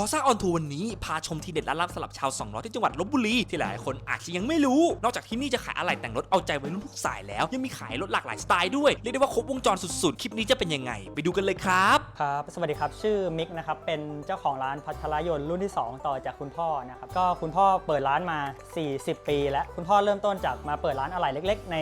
คอซ่าออนทัวร์วันนี้ พาชมทีเด็ดร้านลับสำหรับชาวสองล้อที่จังหวัดลบบุรี ที่หลายคนอาจจะยังไม่รู้ นอกจากที่นี่จะขายอะไหล่แต่งรถเอาใจวัยรุ่นทุกสายแล้ว ยังมีขายรถหลากหลายสไตล์ด้วย เรียกได้ว่าครบวงจรสุดๆ คลิปนี้จะเป็นยังไง ไปดูกันเลยครับ ครับสวัสดีครับ ชื่อมิกนะครับ เป็นเจ้าของร้านพัทรยนต์รุ่นที่ 2 ต่อจากคุณพ่อนะครับ ก็คุณพ่อเปิดร้านมา 40 ปี แล้ว คุณพ่อเริ่มต้นจากมาเปิดร้านอะไหล่เล็ก ๆ ใน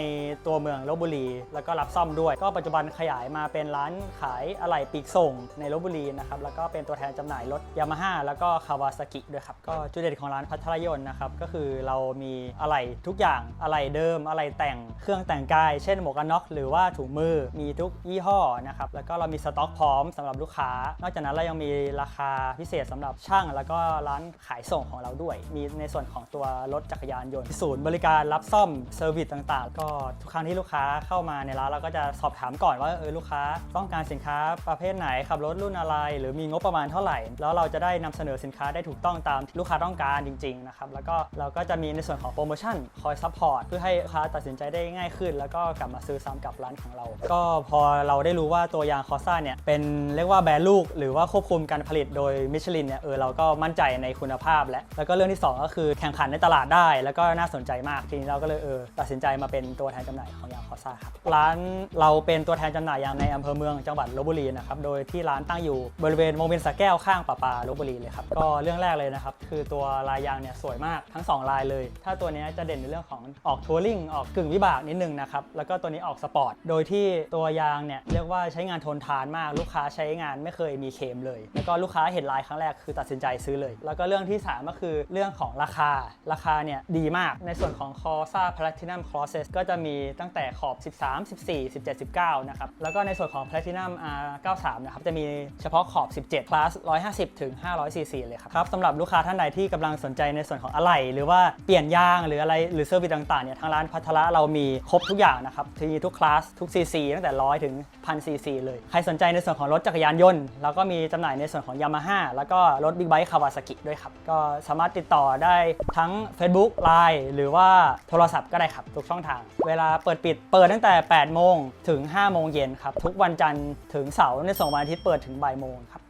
ตัวเมืองลบบุรี แล้วก็รับซ่อมด้วย ก็ปัจจุบันขยายมาเป็นร้านขายอะไหล่ปีกส่งในลบบุรีนะครับ แล้วก็เป็นตัวแทนจำหน่ายรถยามาฮ่าแล้วก็คาวาซากิด้วยครับ ก็จุดเด่นของร้านพัทรยนต์นะครับ ก็คือเรามีอะไหล่ทุกอย่างอะไหล่เดิมอะไหล่แต่งเครื่องแต่งกาย เช่นหมวกกันน็อกหรือว่าถุงมือมีทุกยี่ห้อนะครับ แล้วก็เรามีสต็อกพร้อมสำหรับลูกค้า นอกจากนั้นเรายังมีราคาพิเศษสำหรับช่าง แล้วก็ร้านขายส่งของเราด้วย มีในส่วนของตัวรถจักรยานยนต์ศูนย์บริการรับซ่อมเซอร์วิสต่างๆ ก็ทุกครั้งที่ลูกค้าเข้ามาในร้านเราก็จะสอบถามก่อนว่าเออลูกค้าต้องการสินค้าประเภทไหนขับรถรุ่นอะไร หรือมีงบประมาณเท่าไหร่ แล้วเราจะได้นำเสนอสินค้าได้ถูกต้องตามลูกค้าต้องการจริงๆนะครับแล้วก็เราก็จะมีในส่วนของโปรโมชั่นคอยซัพพอร์ตเพื่อให้ลูกค้าตัดสินใจได้ง่ายขึ้น แล้วก็กลับมาซื้อซ้ำกับร้านของเรา ก็พอเราได้รู้ว่าตัวยางคอซ่าเนี่ยเป็นเรียกว่าแบรนด์ลูก หรือว่าควบคุมการผลิตโดยมิชลินเนี่ยเออเราก็มั่นใจในคุณภาพและแล้วก็เรื่องที่สองก็คือแข่งขันในตลาดได้ แล้วก็น่าสนใจมากทีนี้เราก็เลยเออตัดสินใจมาเป็นตัวแทนจำหน่ายของยางคอซ่าครับร้านเราเป็นตัวแทนจำหน่ายยางในอำเภอเมืองจังหวัดลบบุรีนะครับโดยที่ร้านตั้งอยู่บริเวณวงเวียนสะแก้วข้างป่าปาลบบุรีเลยครับ ก็เรื่องแรกเลยนะครับ คือตัวลายยางเนี่ยสวยมากทั้งสองลายเลย ถ้าตัวนี้จะเด่นในเรื่องของออกทัวริงออกกึ่งวิบากนิดนึงนะครับ แล้วก็ตัวนี้ออกสปอร์ต โดยที่ตัวยางเนี่ยเรียกว่าใช้งานทนทานมาก ลูกค้าใช้งานไม่เคยมีเคมเลย แล้วก็ลูกค้าเห็นลายครั้งแรกคือตัดสินใจซื้อเลย แล้วก็เรื่องที่สามก็คือเรื่องของราคา ราคาเนี่ยดีมาก ในส่วนของ Corsa Platinum Crosses ก็จะมีตั้งแต่ขอบ 13 14 17 19 นะครับ แล้วก็ในส่วนของ Platinum R93 นะครับ จะมีเฉพาะขอบ 17 class 150ถึง500 cc เลยครับครับสำหรับลูกค้าท่านใดที่กำลังสนใจในส่วนของอะไหล่หรือว่าเปลี่ยนยางหรืออะไรหรือเซอร์วิสต่างๆเนี่ยทางร้านพัทระเรามีครบทุกอย่างนะครับที่ทุกคลาสทุก cc ตั้งแต่100ถึง1000 cc เลยใครสนใจในส่วนของรถจักรยานยนต์เราก็มีจำหน่ายในส่วนของ Yamaha แล้วก็รถบิ๊กไบค์คาวาซากิด้วยครับก็สามารถติดต่อได้ทั้ง Facebook Line หรือว่าโทรศัพท์ก็ได้ครับทุกช่องทาง เวลาเปิดปิดเปิดตั้งแต่ 8 โมงถึง 5 โมงเย็นครับ ทุกวันจันทร์ถึงเสาร์ในส่วนวันอาทิตย์เปิดถึงบ่ายโมงครับ